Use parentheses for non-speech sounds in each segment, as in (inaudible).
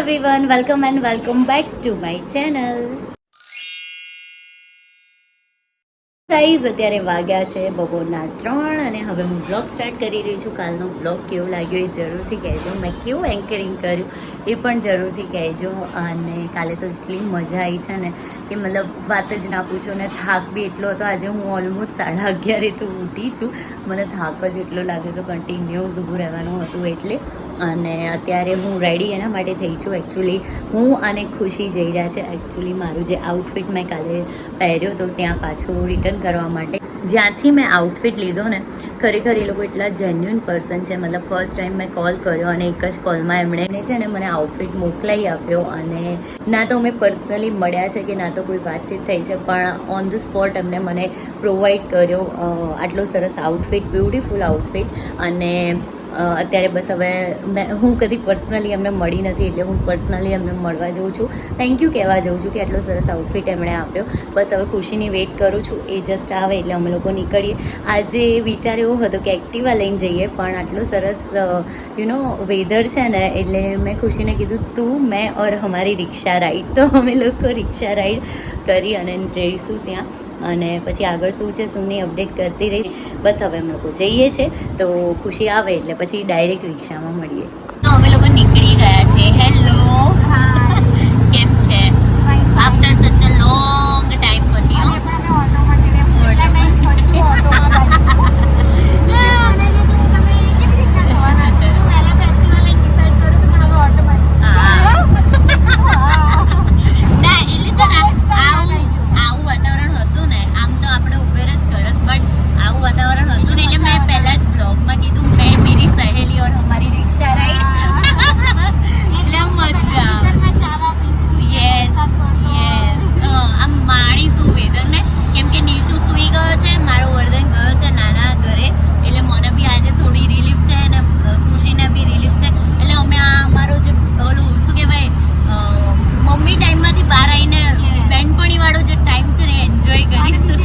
Everyone welcome and welcome back to my channel guys અત્યારે વાગ્યા છે બપોરના ત્રણ અને હવે હું બ્લોગ સ્ટાર્ટ કરી રહી છું. કાલનો બ્લોગ કેવો લાગ્યો એ જરૂરથી કહેજો. મેં કેવું એન્કરિંગ કર્યું? એ પણ જરૂરથી કહેજો. અને કાલે તો એટલી મજા આવી છે ને કે મતલબ વાત જ ના પૂછો. ને થાક બી એટલો હતો. આજે હું ઓલમોસ્ટ સાડા અગિયારે તો ઉઠી છું. મને થાક જ એટલો લાગ્યો તો કન્ટિન્યુઅસ ઊભું રહેવાનું હતું એટલે. અને અત્યારે હું રેડી એના માટે થઈ છું એકચ્યુઅલી હું અને ખુશી જઈ રહ્યા છે. એકચ્યુઅલી મારું જે આઉટફિટ મેં કાલે પહેર્યો હતો ત્યાં પાછું રિટર્ન કરવા માટે જ્યાંથી મેં આઉટફિટ લીધો ને, ખરેખર એ લોકો એટલા જેન્યુન પર્સન છે. મતલબ ફર્સ્ટ ટાઈમ મેં કોલ કર્યો અને એક જ કોલમાં એમણે છે ને મને આઉટફિટ મોકલાઈ આપ્યો અને ના તો અમે પર્સનલી મળ્યા છે કે ના તો કોઈ વાતચીત થઈ છે, પણ ઓન ધ સ્પોટ એમને મને પ્રોવાઈડ કર્યો આટલો સરસ આઉટફિટ બ્યુટીફુલ આઉટફિટ અને અત્યારે બસ હવે મેં, હું કદી પર્સનલી એમને મળી નથી એટલે હું પર્સનલી એમને મળવા જઉં છું. થેન્ક યુ કહેવા જઉં છું કે આટલો સરસ આઉટફિટ એમણે આપ્યો. બસ હવે ખુશીની વેઇટ કરું છું. એ જસ્ટ આવે એટલે અમે લોકો નીકળીએ. આજે વિચાર એવો હતો કે એક્ટિવા લઈને જઈએ, પણ આટલો સરસ યુ નો વેધર છે ને, એટલે મેં ખુશીને કીધું, તું, મેં ઓર અમારી રિક્ષા રાઈડ તો અમે લોકો રિક્ષા રાઈડ કરી અને જઈશું ત્યાં. અને પછી આગળ શું છે શું નહીં અપડેટ કરતી રહી. બસ હવે અમે લોકો જઈએ છે તો ખુશી આવે એટલે પછી ડાયરેક્ટ રિક્ષામાં મળીએ. તો અમે લોકો નીકળી ગયા છે. હેલો કેમ છે? આફ્ટર સચ અ લોંગ ટાઈમ પછી હો. ના (laughs) એટલે છે ને આવું આવું વાતાવરણ હતું ને આમ તો આપણે ઉબેર જ કરત બટ આવું વાતાવરણ હતું ને એટલે મેં પહેલા જ બ્લોગમાં કીધું મેં મેરી સહેલી ઓર હમારી રિક્ષા રાઈડ એટલે આમ મજા આવે યસ યસ આમ માણીશું વેધરને કેમ કે નિશુ સૂઈ ગયો છે મારો વર્ધન ગયો છે નાના ઘરે એટલે મને બી આજે થોડી રિલીફ છે અને અ, ખુશીને બી રિલીફ છે એટલે અમે આ અમારો જે ઓલું શું કહેવાય અ, મમ્મી ટાઈમમાંથી બહાર આવીને બેનપણી વાળો જે ટાઈમ છે ને એન્જોય કરીશું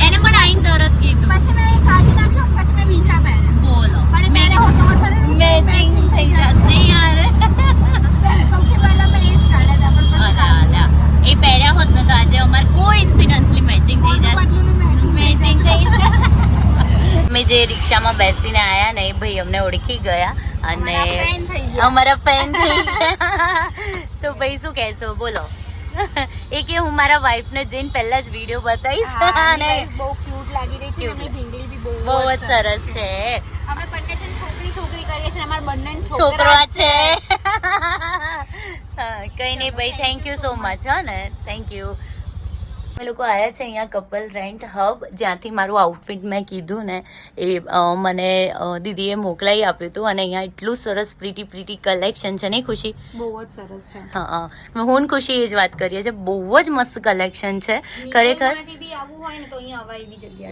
એને મને આઈને તરત કીધું બોલો મેચિંગ થઈ જશે યાર અલા અલા એ પહેર્યા હોત ને તો આજે અમારે કોઈ ઇન્સિડન્સલી મેચિંગ થઈ જાય. મેચિંગ થઈ અમે જે રિક્ષામાં બેસીને આવ્યા ને એ ભાઈ અમને ઓળખી ગયા અને અમારા ફેન થઈ ગયા. તો ભાઈ શું કહેશો? બોલો. એ કે હું મારા વાઈફને જઈને પહેલા જ વીડિયો બતાવીશ. અને બહુ ક્યુટ લાગી રહી છે અને ભીંગલી બી બહુ બહુ જ સરસ છે. અમે બંને છે છોકરી છોકરી કરીએ છીએ અમાર બંને છોકરો છે. કઈ નહીં ભાઈ થેન્ક યુ સો મચ હા ને? થેન્ક યુ અમે લોકો આવ્યા છે અહીંયા કપલ રેન્ટ હબ જ્યાંથી મારું આઉટફિટ મેં કીધું ને એ મને દીદીએ મોકલાઈ આપ્યું હતું અને અહીંયા એટલું સરસ પ્રીટી પ્રીટી કલેક્શન છે ને ખુશી? બહુ જ સરસ છે. હા હા. ખુશી એ જ વાત કરીએ છીએ બહુ જ મસ્ત કલેક્શન છે. ખરેખર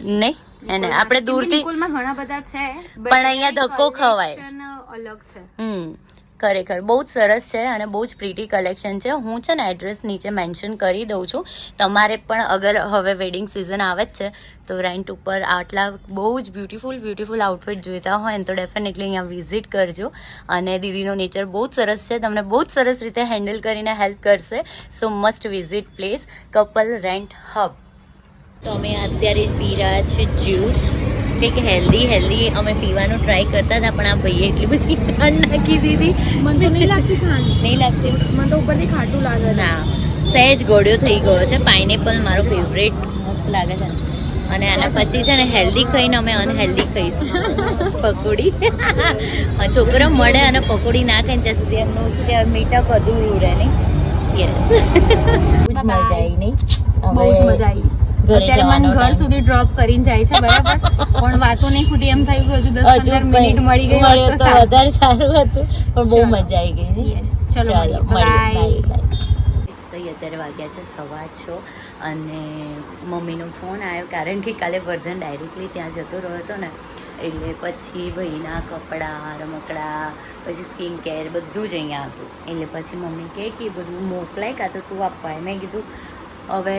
નહીં એને આપણે દૂરથી ઘણા બધા છે પણ અહીંયા ધક્કો ખવાય. અલગ છે. હમ. ખરેખર બહુ જ સરસ છે અને બહુ જ પ્રીટી કલેક્શન છે. હું છે ને એડ્રેસ નીચે મેન્શન કરી દઉં છું. તમારે પણ અગર હવે વેડિંગ સિઝન આવે જ છે, તો રેન્ટ ઉપર આટલા બહુ જ બ્યુટિફુલ બ્યુટીફુલ આઉટફિટ જોઈતા હોય ને તો ડેફિનેટલી અહીંયા વિઝિટ કરજો. અને દીદીનો નેચર બહુ જ સરસ છે. તમને બહુ જ સરસ રીતે હેન્ડલ કરીને હેલ્પ કરશે. So must visit place couple rent hub તો અમે અત્યારે પી છે જ્યુસ કંઈક હેલ્ધી હેલ્ધી અમે પીવાનું ટ્રાય કરતા હતા પણ આ ભાઈએ એટલી બધી ખાંડ નાખી દીધી. મને તો નહીં લાગતી ખાંડ. નહીં લાગતી? મને તો ઉપરથી ખાટું લાગે ના. સહેજ ગોળ્યો થઈ ગયો છે. પાઇનેપલ મારો ફેવરેટ મસ્ત લાગે છે. અને આના પછી છે ને હેલ્ધી ખાઈને અમે અનહેલ્ધી ખાઈશું. પકોડી. છોકરો મળે અને પકોડી ના ખાઈને ત્યાં સુધી એમનું શું કહેવાય મીઠા અધૂરું રહે નહીં. યસ મજા આવી. નહીં મજા આવી. અત્યારે મને ઘર સુધી ડ્રોપ કરીને જાય છે બરાબર? પણ વાતો નહીં ખૂટી. એમ થયું કે હજુ દસ હજુ પંદર મિનિટ મળી ગઈ તો. વધારે સારું હતું પણ બહુ. મજા આવી ગઈ ચલો. બાય અત્યારે વાગ્યા છે સવા છ અને મમ્મીનો ફોન આવ્યો કારણ કે કાલે વર્ધન ડાયરેક્ટલી ત્યાં જતો રહ્યો હતો ને એટલે પછી ભાઈના કપડાં રમકડા પછી સ્કિન કેર બધું જ અહીંયા હતું. એટલે પછી મમ્મી કહે કે બધું મોકલાય કાં તો તું આપવાય મેં કીધું હવે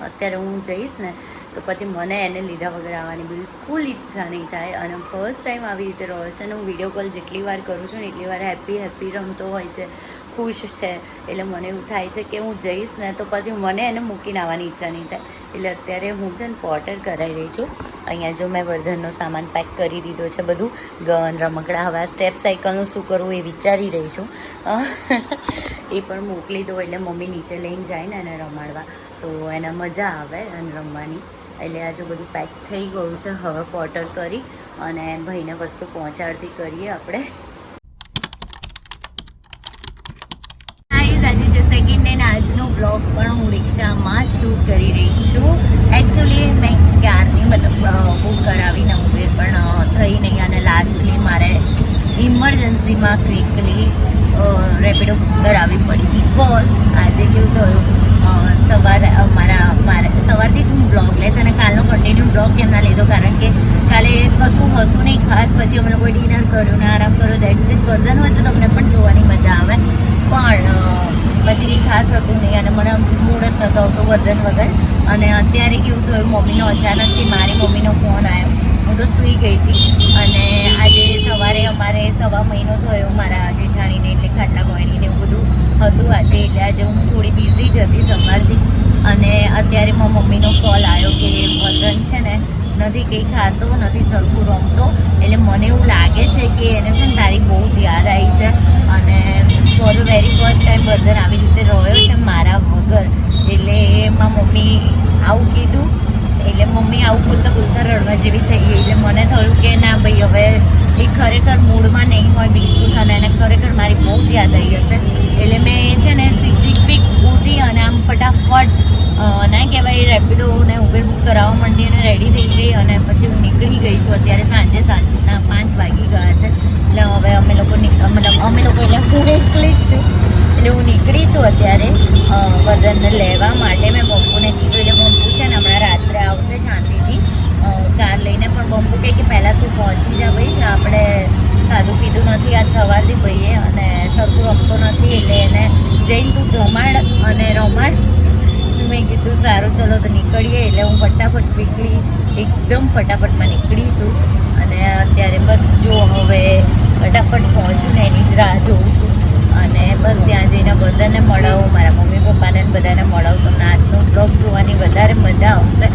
અત્યારે હું જઈશ ને, તો પછી મને એને લીધા વગર આવવાની બિલકુલ ઈચ્છા નહીં થાય. અને ફર્સ્ટ ટાઈમ આવી રીતે રહ્યો છે અને હું વીડિયો કોલ જેટલી વાર કરું છું ને, એટલી વાર હેપી હેપી રમતો હોય છે, ખુશ છે. એટલે મને એવું થાય છે કે હું જઈશ ને, તો પછી મને એને મૂકીને આવવાની ઈચ્છા નહીં થાય. એટલે અત્યારે હું છે ને પોર્ટર કરાવી રહી છું. અહીંયા જો મેં વર્ધનનો સામાન પેક કરી દીધો છે બધું. ગન, રમકડા, હવે સ્ટેપ સાયકલનું શું કરવું એ વિચારી રહી છું. (laughs) એ પણ મોકલી દો એટલે મમ્મી નીચે લઈને જાય ને, એને રમાડવા. તો એને મજા આવે અને રમવાની. એટલે આ જો બધું પેક થઈ ગયું છે, હવે પોર્ટર કરી અને ભાઈને વસ્તુ પહોંચાડતી કરીએ આપણે. આજે છે સેકન્ડ ડે આજનો બ્લોગ પણ હું રિક્ષામાં શૂટ કરી રહી છું. એકચ્યુઅલી મેં ક્યારની મતલબ બુક કરાવીને નવું પણ થઈ નહીં અને લાસ્ટલી મારે ઇમરજન્સીમાં ક્વિકલી રેપિડો બુક કરાવવી પડી. બિકોઝ આજે કેવું થયું સવારે મારા મારા સવારથી જ હું બ્લોગ લેત અને કાલનો કન્ટિન્યુ બ્લોગ કેમ ના લીધો? કારણ કે કાલે કશું હતું નહીં, ખાસ પછી અમે લોકોએ ડિનર કર્યું ને આરામ કર્યો દેટ્સ ઇટ વર્ઝન હોય તો તમને પણ જોવાની મજા આવે. પણ પછી કંઈ ખાસ હતું નહીં અને મને મૂડ જ નહોતો આવતો વર્ધન વગર. અને અત્યારે કેવું થયું, મમ્મીનો અચાનકથી મારી મમ્મીનો ફોન આવ્યો. હું તો સૂઈ ગઈ હતી અને આજે સવારે અમારે સવા મહિનો થયો મારા જેઠાણીને એટલે ખાટલા ગોયણીને એવું બધું હતું. આજે એટલે આજે હું થોડી બિઝી જ હતી સવારથી. અને અત્યારે મારા મમ્મીનો કોલ આવ્યો કે વતન છે ને, નથી કંઈ ખાતો, નથી સરખું રમતો. એટલે મને એવું લાગે છે કે એને છે તારી બહુ જ યાદ આવી છે. અને for the very first time વર્ધન આવી રીતે રહ્યો છે મારા વગર. એટલે એમાં મમ્મી આવું કીધું. એટલે મમ્મી આવું બોલતા બોલતા રડવા જેવી થઈ ગઈ. એટલે મને થયું કે ના ભાઈ, હવે એ ખરેખર મૂડમાં નહીં હોય, બિલકુલ અને એને ખરેખર મારી બહુ જ યાદ આવી હશે એટલે મેં છે ને સીધી પીક ઉઠી અને આમ ફટાફટ ના કહેવાય, રેપિડો ને ઉબેર બુક કરાવવા માંડી અને રેડી થઈ ગઈ અને પછી હું નીકળી ગઈ છું. અત્યારે સાંજે સાંજના પાંચ વાગી ગયા છે. એટલે હવે અમે લોકો એટલે હું એકલી જ છું એટલે હું નીકળી છું અત્યારે અ, વજનને લેવા માટે મેં બમ્બુને કીધું એટલે બમ્બુ છે ને હમણાં રાત્રે આવશે શાંતિથી અ, કાર લઈને પણ બમ્બુ કહે કે પહેલાં તું પહોંચી જા ભાઈ આપણે ખાધું પીધું નથી, આજ સવારથી ભાઈએ અને સરખું રમતો નથી, એટલે એને જઈને તું જમાડ અને રમાડ. મેં કીધું, સારું, ચલો તો નીકળીએ. એટલે હું ફટાફટ નીકળી એકદમ ફટાફટમાં નીકળી છું. અને અત્યારે બસ જો હવે ફટાફટ પહોંચું ને એની જ રાહ જોઉં છું. અને બસ ત્યાં જઈને બધાને મળાવું, મારા મમ્મી પપ્પાને બધાને મળાવું. તો આજનો બ્લોગ જોવાની વધારે મજા આવશે.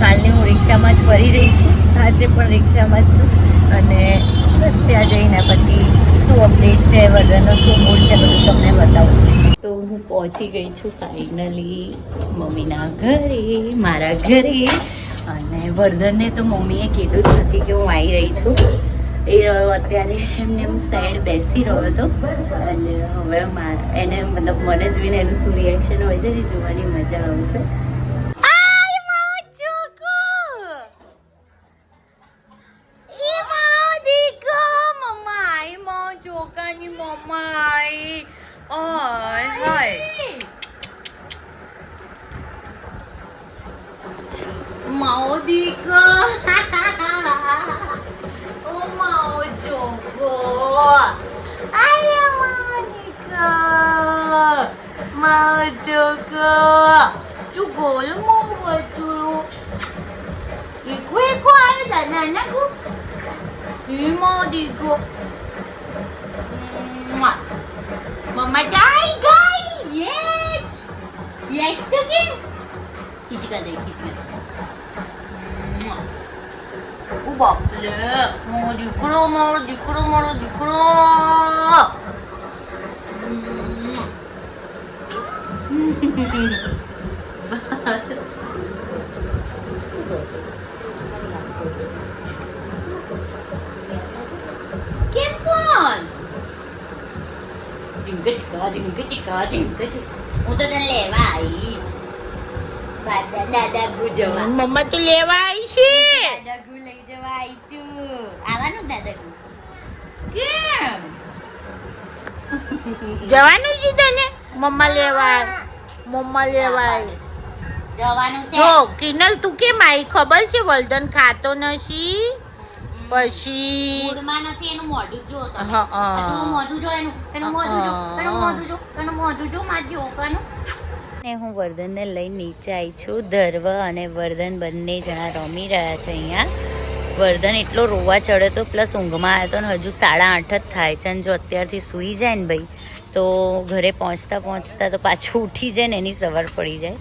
કાલની હું રિક્ષામાં જ ફરી રહી છું. આજે પણ રિક્ષામાં જ છું. અને બસ ત્યાં જઈને પછી શું અપડેટ છે, વજનનો શું મૂડ છે, બધું તમને બતાવું. તો હું પહોંચી ગઈ છું ફાઇનલી મમ્મીના ઘરે, મારા ઘરે. અને વર્ધનને તો મમ્મીએ કીધું જ નથી કે હું આવી રહી છું. એ રહ્યો અત્યારે એમને એમ સાઈડ બેસી રહ્યો હતો. અને હવે મારા એને મતલબ મને જોઈને એનું શું રિએક્શન હોય છે ને જોવાની મજા આવશે. Dika. (laughs) oh mau Joko. Ayo mau Dika. Mau Joko. Joko lu mau buat dulu. Iku iku ayo dan anakku. Ih mau Dika. બાપલે મારો દીકરો મારો દીકરો મારો દીકરો કેમ પણ ઝીંક ચીકા ઝીંક ચીકા ઝીંક ચીકા હું તો તને લેવા આવી દાદા દાદા ગુ જવા મમ્મા તું લેવા આવી છું આવવાનું દાદાનું કેમ જવાનું છે તને મમ્મા લેવા મમ્મા લેવા જવાનું છે જો કિનલ તું કેમ આવી ખબર છે વલ્દન ખાતો નથી પછી મૂડમાં નથી એનું મોઢું જો તમે હા, હા. આ તો મોઢું જો એનું એનું મોઢું જો એનું મોઢું જો એનું મોઢું જો માર જોકાનું ને હું વર્ધનને લઈ નીચે આવી છું. ધર્વ અને વર્ધન બંને જણા રમી રહ્યા છે અહીંયા. વર્ધન એટલો રોવા ચડ્યો તો, પ્લસ ઊંઘમાં આવ્યો તો ને હજુ સાડા આઠ જ થાય છે અને જો અત્યારથી સૂઈ જાય ને ભાઈ, તો ઘરે પહોંચતા પહોંચતા તો પાછું ઉઠી જાય ને એની સવાર પડી જાય.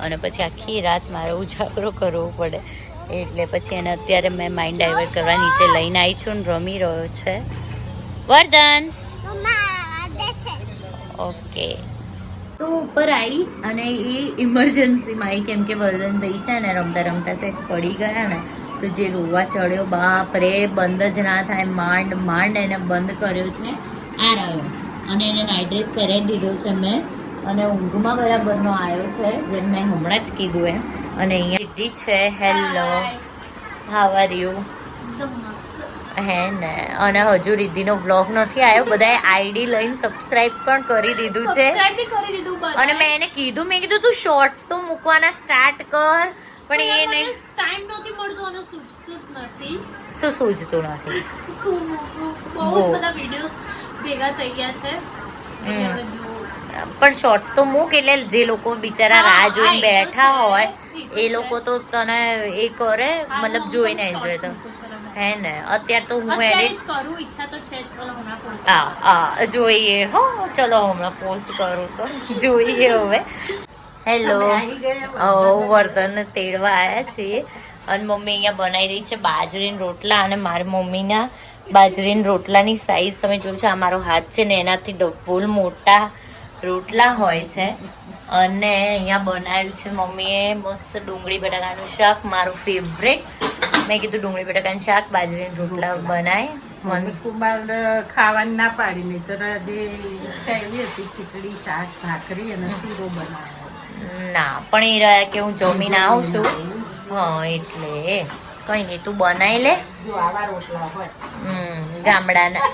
અને પછી આખી રાત મારે ઉજાગરો કરવો પડે. એટલે પછી એને અત્યારે મેં માઇન્ડ ડાયવર્ટ કરવા નીચે લઈને આવી છું ને રમી રહ્યો છે. વર્ધન ઓકે. તો ઉપર આવી અને એ ઇમરજન્સીમાં આવી કેમ કે વર્ધનભાઈ છે ને રમતા રમતા સેજ પડી ગયા ને. તો જે રોવા ચડ્યો બાપ રે બંધ જ ના થાય માંડ માંડ એને બંધ કર્યો છે. આ રહ્યો. અને એને નાઇટ ડ્રેસ પહેરાવી દીધો છે મેં. અને ઊંઘમાં બરાબરનો આવ્યો છે જેમ મેં હમણાં જ કીધું એમ. અને અહીંયા દીદી છે. હેલો હાવ આર યુ હે ને. અને હજુ રિદ્ધિનો વ્લોગ નથી આવ્યો. બધાએ આઈડી લઈને સબસ્ક્રાઇબ પણ કરી દીધું છે. અને મેં એને કીધું મેં કીધું તું શોર્ટ્સ તો મૂકવાના સ્ટાર્ટ કર. પણ એ નહીં. ટાઈમ નથી મળતો અને સૂચતું જ નથી. શું સૂઝતું નથી? શું બહુ. બધા વિડીયોઝ ભેગા થઈ ગયા છે. પણ શોર્ટ્સ તો મૂક એટલે જે લોકો બિચારા રાહ જોઈને બેઠા હોય એ. લોકો તો તને એ કરે મતલબ જોઈને એન્જોય તો. હે ને? અત્યારે તો હું એડિટ કરું ઈચ્છા તો છે ચલો હમણાં પોસ્ટ હા હા જોઈએ. હો ચલો હમણાં પોસ્ટ કરું તો. જોઈએ હવે. હેલો વર્ધન તેડવા આવ્યા છીએ. અને મમ્મી અહીંયા બનાવી રહી છે બાજરીના રોટલા અને મારી મમ્મીના બાજરીના રોટલાની સાઈઝ તમે છો આ મારો હાથ છે ને એનાથી ડબલ મોટા રોટલા હોય છે. અને અહીંયા બનાવ્યું છે મમ્મીએ મસ્ત ડુંગળી બટાકાનું શાક મારું ફેવરેટ મેં કીધું ડુંગળી બટાકાનું શાક બાજરીના રોટલા બનાય. મને કુમાર ખાવાની ના પાડી. નહીં તો જે ઈચ્છા એવી હતી ખીચડી શાક ભાખરી અને શીરો બનાવ્યો. ના પણ એ રહ્યા કે હું જમીને આવું છું. હા એટલે કઈ નહીં તું બનાવી લે. ગામડાના.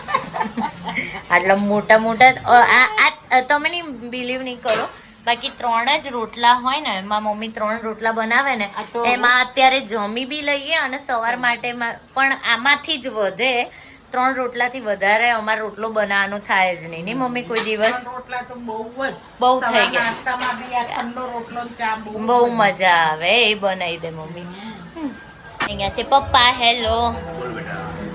આટલા મોટા મોટા આ આ તમે નહીં બિલીવ નહીં કરો. બાકી ત્રણ જ રોટલા હોય ને એમાં મમ્મી ત્રણ રોટલા બનાવે ને એમાં અત્યારે જમી બી લઈએ અને સવાર માટે પણ આમાંથી જ વધે. ત્રણ રોટલાથી વધારે અમારે રોટલો બનાવવાનો થાય જ નહીં. નહીં મમ્મી કોઈ દિવસ? રોટલા તો બહુ બહુ થઈ ગયા. ને બહુ મજા આવે. એ બનાવી દે મમ્મી. અહીંયા છે પપ્પા. હેલો.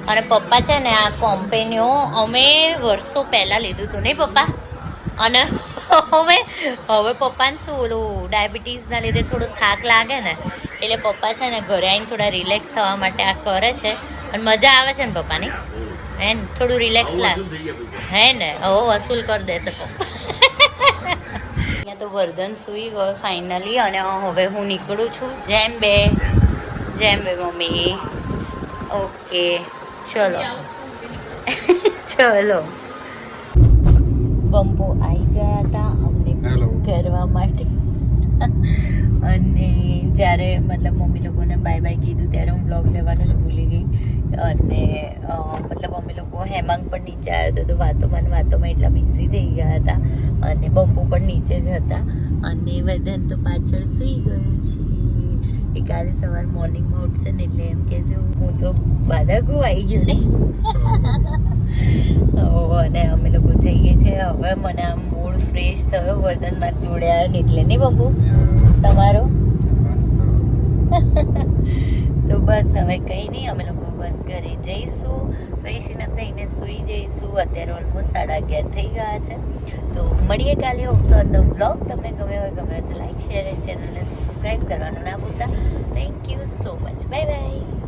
અને પપ્પા છે ને આ કોમ્પેનીઓ અમે વર્ષો પહેલાં લીધું હતું. નહીં પપ્પા? અને હવે હવે પપ્પાને શું ઓલું ડાયાબિટીસના લીધે થોડું થાક લાગે ને એટલે પપ્પા છે ને ઘરે આવીને થોડા રિલેક્સ થવા માટે આ કરે છે. અને મજા આવે છે ને પપ્પાની? હે ને થોડું રિલેક્સ લાગે. હે ને હવે વસૂલ કરી દેશે શકો. અહીંયા તો વર્ધન સુઈ ગયો ફાઇનલી અને હવે હું નીકળું છું. જેમ બે જેમ બે મમ્મી. ઓકે ચલો. ચલો. બંપો આવી ગયા હતા અમને. કરવા માટે. અને જ્યારે મતલબ મમ્મી લોકોને બાય બાય કીધું ત્યારે હું બ્લોગ લેવાનું જ ભૂલી ગઈ. અને મતલબ અમે લોકો હેમાંગ પણ નીચે આવ્યો હતો તો વાતોમાં વાતોમાં એટલા બિઝી થઈ ગયા હતા અને બંપુ પણ નીચે જ હતા અને વર્ધન તો પાછળ સૂઈ ગયું છે. એ કાલે સવાર મોર્નિંગમાં ઉઠશે ને એટલે એમ કહે છે હું તો બાદાગુ આવી ગયું ને. (laughs) અને અમે લોકો જઈએ છીએ હવે મને આમ મૂડ ફ્રેશ થયો. વર્ધન મારી જોડે આવ્યો ને એટલે નહીં બંબુ તમારો તો બસ હવે કંઈ નહીં, અમે લોકો બસ ઘરે જઈશું. ફ્રેશ ન થઈને સૂઈ જઈશું. અત્યારે ઓલમોસ્ટ સાડા અગિયાર થઈ ગયા છે. તો મળીએ કાલે. હોપ્સો તો બ્લોગ તમને ગમે હોય, ગમે તો લાઈક શેર ચેનલને સબસ્ક્રાઈબ કરવાનું ના ભૂલતા. Thank you so much bye bye